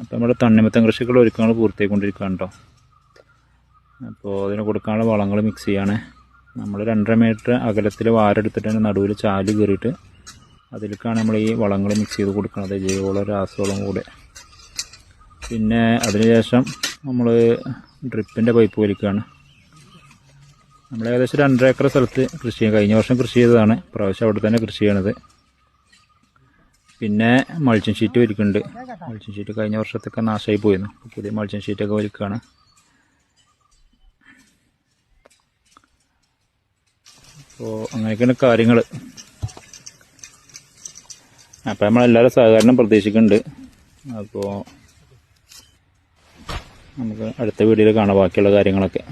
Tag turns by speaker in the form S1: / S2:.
S1: അപ്പോൾ നമ്മുടെ തണ്ണിമത്തം കൃഷികൾ ഒരുക്കങ്ങൾ പൂർത്തിയായിക്കൊണ്ടിരിക്കുകയാണ് കേട്ടോ അപ്പോൾ അതിന് കൊടുക്കാനുള്ള വളങ്ങൾ മിക്സ് ചെയ്യാണ്. നമ്മൾ രണ്ടര മീറ്റർ അകലത്തിൽ വാരെടുത്തിട്ട് നടുവിൽ ചാൽ കയറിയിട്ട് അതിലേക്കാണ് നമ്മൾ ഈ വളങ്ങൾ മിക്സ് ചെയ്ത് കൊടുക്കുന്നത്. ജൈവവളം രാസവളം കൂടെ. പിന്നെ അതിനുശേഷം നമ്മൾ ഡ്രിപ്പിന്റെ പൈപ്പ് വലിക്കുകയാണ്. നമ്മൾ ഏകദേശം രണ്ടര ഏക്കർ സ്ഥലത്ത് കൃഷി കഴിഞ്ഞ വർഷം കൃഷി ചെയ്തതാണ്. പ്രാവശ്യം അവിടെ തന്നെ കൃഷി ചെയ്യണത്. പിന്നെ മൾച്ചിങ് ഷീറ്റ് വലിക്കുന്നുണ്ട് മൾച്ചിങ് ഷീറ്റ് കഴിഞ്ഞ വർഷത്തൊക്കെ നാശമായി പോയിരുന്നു. പുതിയ മൾച്ചിങ് ഷീറ്റൊക്കെ വലിക്കുകയാണ് അപ്പോൾ അങ്ങനെയൊക്കെയാണ് കാര്യങ്ങൾ അപ്പോൾ നമ്മളെല്ലാവരും സഹകരണം പ്രതീക്ഷിക്കുന്നുണ്ട്. അപ്പോൾ നമുക്ക് അടുത്ത വീഡിയോയിൽ കാണാം ബാക്കിയുള്ള കാര്യങ്ങളൊക്കെ.